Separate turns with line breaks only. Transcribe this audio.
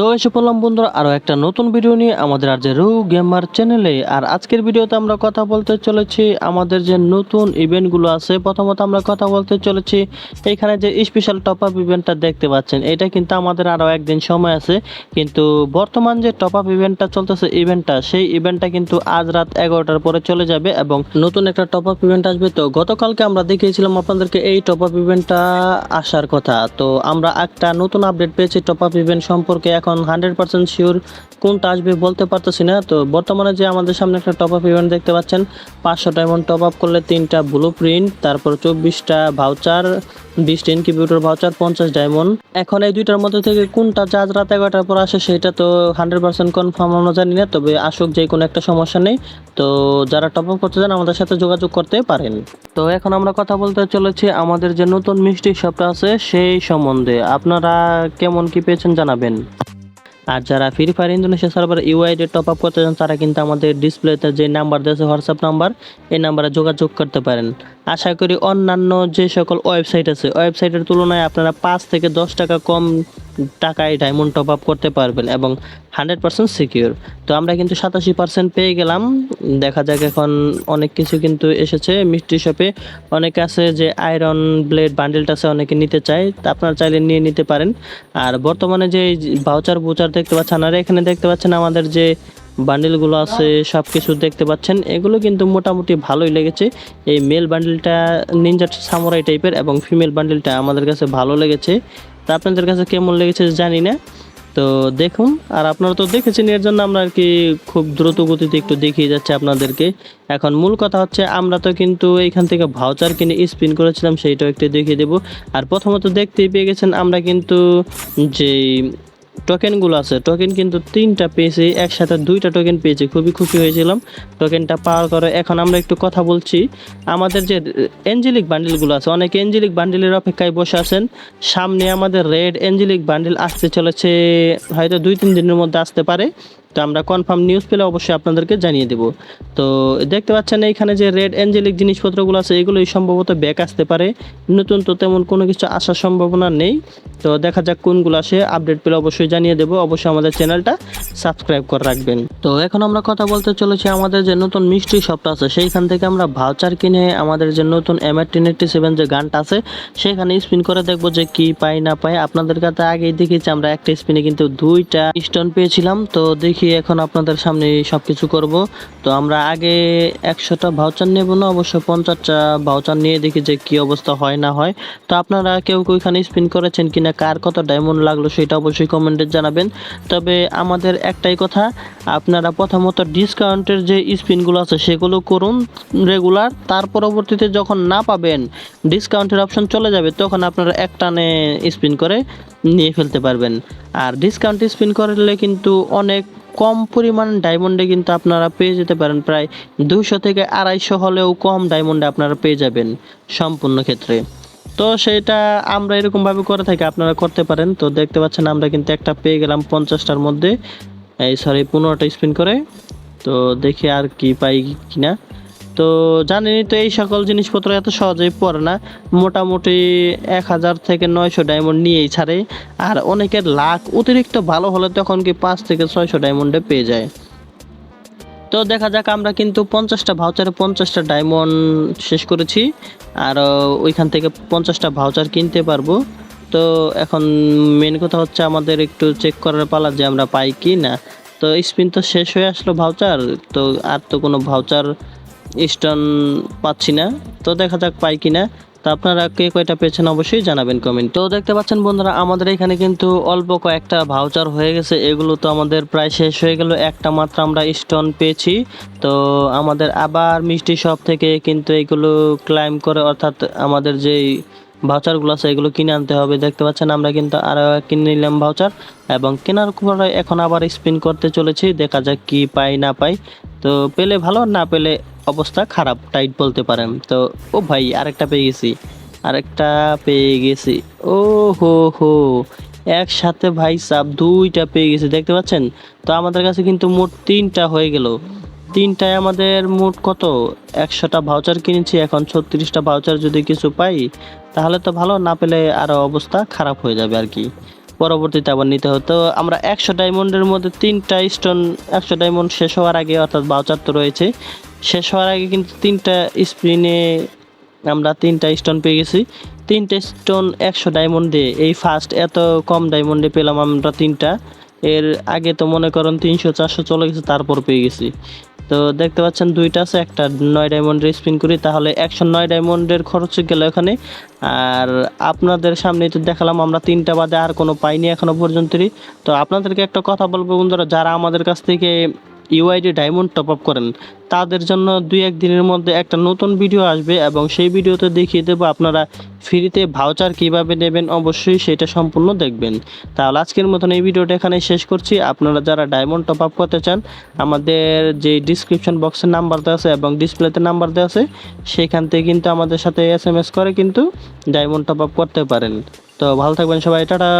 তো এসে পড়লাম বন্ধুরা আরও একটা নতুন ভিডিও নিয়ে আমাদের আর যে রু গেমার চ্যানেলে আর আজকের ভিডিওতে আমরা কথা বলতে চলেছি, আমাদের যে নতুন ইভেন্টগুলো আছে, প্রথমত আমরা কথা বলতে চলেছি, এখানে যে স্পেশাল টপ আপ ইভেন্টটা দেখতে পাচ্ছেন, এটা কিন্তু আমাদের আরও একদিন সময় আছে, কিন্তু বর্তমান যে টপ আপ ইভেন্টটা চলতেছে ইভেন্টটা সেই ইভেন্টটা কিন্তু আজ রাত এগারোটার পরে চলে যাবে এবং নতুন একটা টপ আপ ইভেন্ট আসবে। তো গতকালকে আমরা দেখিয়েছিলাম আপনাদেরকে এই টপ আপ ইভেন্টটা আসার কথা। তো আমরা একটা নতুন আপডেট পেয়েছি টপ আপ ইভেন্ট সম্পর্কে এখন হান্ড্রেড পার্সেন্ট শিওর কোনটা আসবে বলতে পারতেছি না। তো বর্তমানে যে আমাদের সামনে একটা টপ আপ ইভেন্ট দেখতে পাচ্ছেন, পাঁচশো ডায়মন্ড টপ আপ করলে তিনটা ব্লু প্রিন্ট তারপর চব্বিশটা ভাউচার বিশটা ইনকিউবেটর ভাউচার পঞ্চাশ ডায়মন্ড এখন এই দুইটার মধ্যে থেকে কোনটা আজ রাত এগারোটার পর আসে সেটা তো হান্ড্রেড পার্সেন্ট কনফার্ম আমরা জানি না, তবে আসুক যে কোনো একটা সমস্যা নেই। তো যারা টপ আপ করতে চান আমাদের সাথে যোগাযোগ করতে পারেন। তো এখন আমরা কথা বলতে চলেছি, আমাদের যে নতুন মিষ্টি শপটা আছে সেই সম্বন্ধে। আপনারা কেমন কি পেয়েছেন জানাবেন। আর যারা Free Fire Indonesia server UID top up করতে চান, তারা কিন্তু আমাদের ডিসপ্লেতে যে নাম্বার দিয়েছে হোয়াটসঅ্যাপ নাম্বার এই নাম্বারে যোগাযোগ করতে পারেন। আশা করি অন্যান্য যে সকল ওয়েবসাইট আছে ওয়েবসাইটের তুলনায় আপনারা পাঁচ থেকে দশ টাকা কম টাকায় ডায়মন্ড টপ আপ করতে পারবেন এবং হান্ড্রেড পার্সেন্ট সিকিউর। তো আমরা কিন্তু সাতাশি পার্সেন্ট পেয়ে গেলাম। দেখা যাক এখন অনেক কিছু কিন্তু এসেছে মিষ্টি শপে। অনেকে আছে যে আয়রন ব্লেড বান্ডেলটা আছে, অনেকে নিতে চায়। তা আপনারা চাইলে নিয়ে নিতে পারেন। আর বর্তমানে যে ভাউচার বুচার দেখতে পাচ্ছেন, আর এখানে দেখতে পাচ্ছেন আমাদের যে বান্ডেলগুলো আছে সব কিছু দেখতে পাচ্ছেন। এগুলো কিন্তু মোটামুটি ভালোই লেগেছে। এই মেল বান্ডেলটা নিনজা সামুরাই টাইপের এবং ফিমেল বান্ডেলটা আমাদের কাছে ভালো লেগেছে। তা আপনাদের কাছে কেমন লেগেছে জানি না। তো দেখুন, আর আপনারা তো দেখেছেন, এর জন্য আমরা আর কি খুব দ্রুত গতিতে একটু দেখিয়ে যাচ্ছে আপনাদেরকে। এখন মূল কথা হচ্ছে, আমরা তো কিন্তু এইখান থেকে ভাউচার কিনে স্পিন করেছিলাম, সেইটাও একটু দেখিয়ে দেবো। আর প্রথমত দেখতেই পেয়ে গেছেন, আমরা কিন্তু যেই টোকেনগুলো আছে। টোকেন কিন্তু তিনটা পেয়েছি, একসাথে দুইটা টোকেন পেয়েছি। খুবই খুশি হয়েছিলাম। টোকেনটা পাওয়ার করে এখন আমরা একটু কথা বলছি। আমাদের যে এঞ্জেলিক বান্ডিলগুলো আছে, অনেকে এঞ্জেলিক বান্ডিলের অপেক্ষায় বসে আছেন। সামনে আমাদের রেড এঞ্জেলিক বান্ডিল আসতে চলেছে, হয়তো দুই, তিন দিনের মধ্যে আসতে পারে। তো আমরা কনফার্ম নিউজ পেলে অবশ্যই আপনাদেরকে জানিয়ে দেব। তো দেখতে পাচ্ছেন এইখানে যে রেড অ্যাঞ্জেলিক জিনিসপত্রগুলো আছে, এগুলোই সম্ভবত ব্যাক আসতে পারে। নতুন তো তেমন কোনো কিছু আসার সম্ভাবনা নেই। তো দেখা যাক কোনগুলো আসে আপডেট পেলে অবশ্যই জানিয়ে দেবো। অবশ্যই আমাদের চ্যানেলটা সাবস্ক্রাইব করে রাখবেন। তো এখন আমরা কথা বলতে চলেছি আমাদের যে নতুন মিষ্টি শপটা আছে, সেইখান থেকে আমরা ভাউচার কিনে আমাদের যে নতুন M R ten eighty seven যে গানটা আছে, সেখানে স্পিন করে দেখব যে কি পাই না পাই। আপনাদের কাছে আগেই দেখেছি, আমরা একটা স্পিনে কিন্তু দুইটা স্টোন পেয়েছিলাম। তো দেখি এখন আপনাদের সামনে সব কিছু করব। তো আমরা আগে একশোটা ভাউচার নেব না, অবশ্য পঞ্চাশটা ভাউচার নিয়ে দেখি যে কি অবস্থা হয় না হয়। তো আপনারা কেউ কেউ এখানে স্পিন করেছেন কিনা, কার কত ডায়মন্ড লাগল সেটা অবশ্যই কমেন্টে জানাবেন। তবে আমাদের একটাই কথা, আপনারা প্রথমত ডিসকাউন্টের যে স্পিনগুলো আছে সেগুলো করুন রেগুলার তার পরবর্তীতে যখন না পাবেন ডিসকাউন্টের অপশন চলে যাবে, তখন আপনারা এক টানে স্পিন করে নিয়ে ফেলতে পারবেন। আর ডিসকাউন্ট স্পিন করলে কিন্তু অনেক কম পরিমাণ ডায়মন্ডে কিন্তু আপনারা পেয়ে যেতে পারেন। প্রায় দুশো থেকে আড়াইশো হলেও কম ডায়মন্ডে আপনারা পেয়ে যাবেন সম্পূর্ণ ক্ষেত্রে। তো সেটা আমরা এরকমভাবে করে থাকি, আপনারা করতে পারেন। তো দেখতে পাচ্ছেন আমরা কিন্তু একটা পেয়ে গেলাম পঞ্চাশটার মধ্যে। এই সরি পনেরোটা স্পিন করে। তো দেখি আর কি পাই কিনা। তো জানেনই তো এই সকল জিনিসপত্র এত সহজেই পড়ে না। মোটামুটি এক হাজার থেকে নয়শো ডায়মন্ড নিয়েই ছাড়ে। আর অনেকের লাখ অতিরিক্ত ভালো হলে তখন কি পাঁচ থেকে ছয়শো ডায়মন্ডে পেয়ে যায়। তো দেখা যাক, আমরা কিন্তু পঞ্চাশটা ভাউচারে পঞ্চাশটা ডায়মন্ড শেষ করেছি। আর ওইখান থেকে পঞ্চাশটা ভাউচার কিনতে পারব। তো এখন মেন কথা হচ্ছে আমাদের একটু চেক করার পালা যে আমরা পাই কি না তো স্পিন তো শেষ হয়ে আসলো ভাউচার তো আর তো কোনো ভাউচার স্টোন পাচ্ছি না। তো দেখা যাক পাই কিনা। তো আপনারা কে কয়টা পেয়েছেন অবশ্যই জানাবেন কমেন্ট তো দেখতে পাচ্ছেন বন্ধুরা, আমাদের এখানে কিন্তু অল্প কয়েকটা ভাউচার হয়ে গেছে। এগুলো তো আমাদের প্রায় শেষ হয়ে গেল। একটা মাত্র আমরা স্টোন পেয়েছি। তো আমাদের আবার মিষ্টি শপ থেকে কিন্তু এগুলো ক্লাইম করে, অর্থাৎ আমাদের যেই ভাউচারগুলো আছে, এগুলো কিনে আনতে হবে। দেখতে পাচ্ছেন, আমরা কিন্তু আরও কিনে নিলাম ভাউচার এবং কেনার পরে এখন আবার স্পিন করতে চলেছি। দেখা যাক কি পাই, না পাই। তো পেলে ভালো, না পেলে অবস্থা খারাপ টাইট বলতে পারেন। তো, ও ভাই, আরেকটা পেয়ে গেছি। আরেকটা পেয়ে গেছি। ও হো হো একসাথে ভাই সাপ দুইটা পেয়ে গেছি, দেখতে পাচ্ছেন? তো আমাদের কাছে কিন্তু মোট তিনটা হয়ে গেল। তিনটায় আমাদের মোট কত? একশোটা ভাউচার কিনেছি, এখন ছত্রিশটা ভাউচার যদি কিছু পাই, তাহলে তো ভালো, না পেলে আরও অবস্থা খারাপ হয়ে যাবে আর কি। পরবর্তীতে আবার নিতে হতো আমরা একশো ডায়মন্ডের মধ্যে তিনটা স্টোন একশো ডায়মন্ড শেষ হওয়ার আগে অর্থাৎ ভাউচার তো রয়েছে শেষ হওয়ার আগে কিন্তু তিনটা স্পিনে আমরা তিনটা স্টোন পেয়ে গেছি। তিনটে স্টোন একশো ডায়মন্ড এই ফার্স্ট এত কম ডায়মন্ডে পেলাম আমরা তিনটা। এর আগে তো মনে করেন তিনশো, চারশো চলে গেছে, তারপর পেয়ে গেছি। তো দেখতে পাচ্ছেন দুইটা আছে, একটা নয় ডায়মন্ডের স্পিন করি, তাহলে একশো নয় ডায়মন্ডের খরচ গেল এখানে। আর আপনাদের সামনে তো দেখালাম, আমরা তিনটা বাদে আর কোনো পাইনি এখনও পর্যন্তই। তো আপনাদেরকে একটা কথা বলব বন্ধুরা, যারা আমাদের কাছ থেকে ইউআইডি ডায়মন্ড টপ আপ করেন। তাদের জন্য দুই এক দিনের মধ্যে একটা নতুন ভিডিও আসবে এবং সেই ভিডিওতে দেখিয়ে দেবো আপনারা ফ্রিতে ভাউচার কীভাবে নেবেন, অবশ্যই সেটা সম্পূর্ণ দেখবেন। তাহলে আজকের মতন এই ভিডিওটা এখানে শেষ করছি। আপনারা যারা ডায়মন্ড টপ আপ করতে চান, আমাদের যে ডিসক্রিপশন বক্সের নাম্বার দেওয়া আছে এবং ডিসপ্লেতে নাম্বার দেওয়া আছে, সেখান থেকে কিন্তু আমাদের সাথে এস এম এস করে কিন্তু ডায়মন্ড টপ আপ করতে পারেন। তো ভালো থাকবেন সবাই, টাটা!